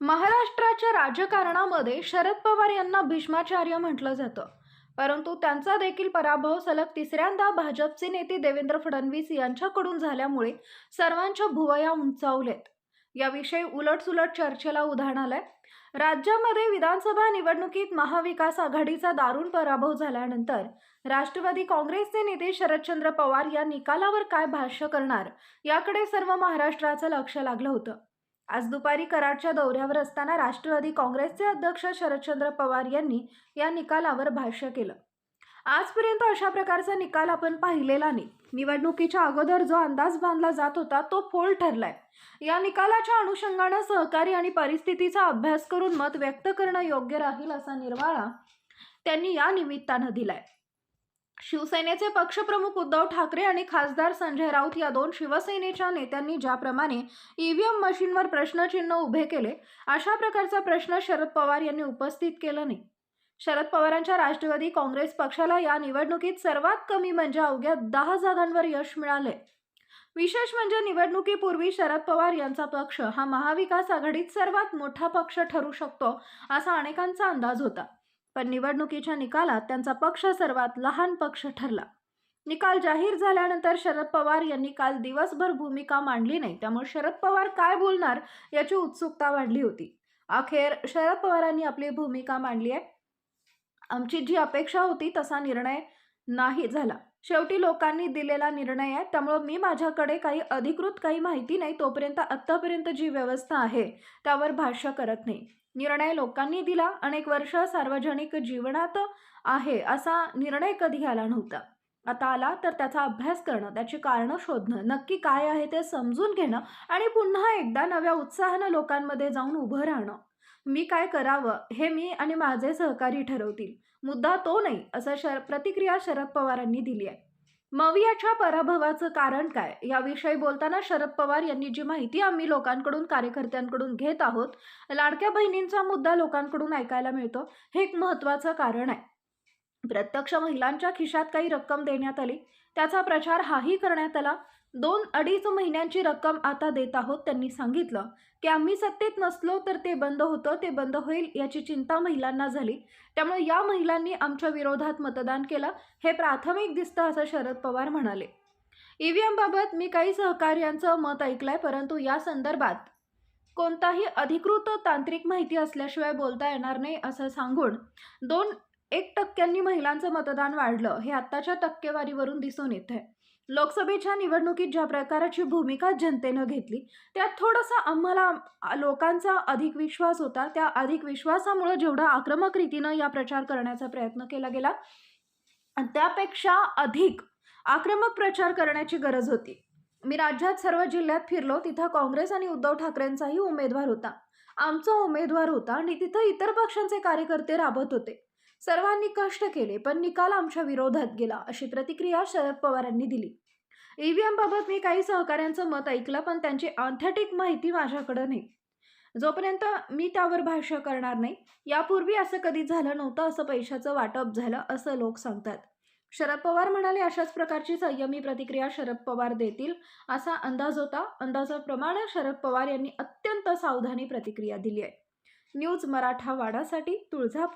महाराष्ट्राच्या राजकारणामध्ये शरद पवार यांना भीष्माचार्य म्हटलं जातं. परंतु त्यांचा देखील पराभव सलग तिसऱ्यांदा भाजपचे नेते देवेंद्र फडणवीस यांच्याकडून झाल्यामुळे सर्वांच्या भुवया उंचावलेत. याविषयी उलटसुलट चर्चेला उधाण आलंय. राज्यामध्ये विधानसभा निवडणुकीत महाविकास आघाडीचा दारुण पराभव झाल्यानंतर राष्ट्रवादी काँग्रेसचे नेते शरदचंद्र पवार या निकालावर काय भाष्य करणार याकडे सर्व महाराष्ट्राचं लक्ष लागलं होतं. आज दुपारी कराडच्या दौऱ्यावर असताना राष्ट्रवादी काँग्रेसचे अध्यक्ष शरदचंद्र पवार यांनी या निकालावर भाष्य केलं. आजपर्यंत अशा प्रकारचा निकाल आपण पाहिलेला नाही. निवडणुकीच्या अगोदर जो अंदाज बांधला जात होता तो फोल ठरलाय. या निकालाच्या अनुषंगानं सहकारी आणि परिस्थितीचा अभ्यास करून मत व्यक्त करणं योग्य राहील असा निर्वाळा त्यांनी या निमित्तानं दिलाय. शिवसेनेचे पक्षप्रमुख उद्धव ठाकरे आणि खासदार संजय राऊत या दोन शिवसेनेच्या नेत्यांनी ज्याप्रमाणे ईव्हीएम मशीनवर प्रश्नचिन्ह उभे केले अशा प्रकारचा प्रश्न शरद पवार यांनी उपस्थित केला नाही. शरद पवारांच्या राष्ट्रवादी काँग्रेस पक्षाला या निवडणुकीत सर्वात कमी म्हणजे अवघ्या दहा जागांवर यश मिळाले विशेष म्हणजे निवडणुकीपूर्वी शरद पवार यांचा पक्ष हा महाविकास आघाडीत सर्वात मोठा पक्ष ठरू शकतो असा अनेकांचा अंदाज होता. पण निवडणुकीच्या निकालात त्यांचा पक्ष सर्वात लहान पक्ष ठरला. निकाल जाहीर झाल्यानंतर शरद पवार यांनी काल दिवसभर भूमिका मांडली नाही. त्यामुळे शरद पवार काय बोलणार याची उत्सुकता वाढली होती. अखेर शरद पवारांनी आपली भूमिका मांडली आहे. आमची जी अपेक्षा होती तसा निर्णय नाही झाला. शेवटी लोकांनी दिलेला निर्णय आहे. त्यामुळं मी माझ्याकडे काही अधिकृत काही माहिती नाही. तोपर्यंत आत्तापर्यंत जी व्यवस्था आहे त्यावर भाष्य करत नाही. निर्णय लोकांनी दिला. अनेक वर्ष सार्वजनिक जीवनात आहे असा निर्णय कधी आला नव्हता. आता आला तर त्याचा अभ्यास करणं त्याची कारणं शोधणं नक्की काय आहे ते समजून घेणं आणि पुन्हा एकदा नव्या उत्साहानं लोकांमध्ये जाऊन उभं राहणं. मी काय करावं हे मी आणि माझे सहकारी ठरवतील. मुद्दा तो नाही असं शर प्रतिक्रिया शरद पवारांनी दिली आहे. मवियाच्या पराभवाचं कारण काय? याविषयी बोलताना शरद पवार यांनी जी माहिती आम्ही लोकांकडून कार्यकर्त्यांकडून घेत आहोत लाडक्या बहिणींचा मुद्दा लोकांकडून ऐकायला मिळतो हे एक महत्त्वाचं कारण आहे. प्रत्यक्ष महिलांच्या खिशात काही रक्कम देण्यात आली त्याचा प्रचार हाही करण्यात आला दोन अडीच महिन्यांची रक्कम आता देत आहोत त्यांनी सांगितलं. की आम्ही सत्तेत नसलो तर ते बंद होतं ते बंद होईल याची चिंता महिलांना झाली. त्यामुळे या महिलांनी आमच्या विरोधात मतदान केलं. हे प्राथमिक दिसतं असं शरद पवार म्हणाले. ईव्हीएमबाबत मी काही सहकार्यांचं मत ऐकलंय परंतु या संदर्भात कोणताही अधिकृत तांत्रिक माहिती असल्याशिवाय बोलता येणार नाही असं सांगून दोन एक टक्क्यांनी महिलांचं मतदान वाढलं हे आत्ताच्या टक्केवारीवरून दिसून येत आहे लोकसभेच्या निवडणुकीत ज्या प्रकाराची भूमिका जनतेनं घेतली त्यात थोडासा आम्हाला लोकांचा अधिक विश्वास होता. त्या अधिक विश्वासामुळे जेवढा आक्रमक रीतीनं या प्रचार करण्याचा प्रयत्न केला गेला त्यापेक्षा अधिक आक्रमक प्रचार करण्याची गरज होती. मी राज्यात सर्व जिल्ह्यात फिरलो तिथं काँग्रेस आणि उद्धव ठाकरेंचाही उमेदवार होता. आमचा उमेदवार होता आणि तिथं इतर पक्षांचे कार्यकर्ते राबत होते. सर्वांनी कष्ट केले पण निकाल आमच्या विरोधात गेला अशी प्रतिक्रिया शरद पवारांनी दिली. ईव्हीएमबाबत मी काही सहकाऱ्यांचं मत ऐकलं पण त्यांची ऑथेटिक माहिती माझ्याकडं नाही. जोपर्यंत मी त्यावर भाष्य करणार नाही यापूर्वी असं कधी झालं नव्हतं असं पैशाचं वाटप झालं असं लोक सांगतात. शरद पवार म्हणाले अशाच प्रकारची संयमी प्रतिक्रिया शरद पवार देतील असा अंदाज होता. अंदाजाप्रमाणे शरद पवार यांनी अत्यंत सावधानी प्रतिक्रिया दिली आहे. न्यूज मराठा वाडासाठी तुळजापूर.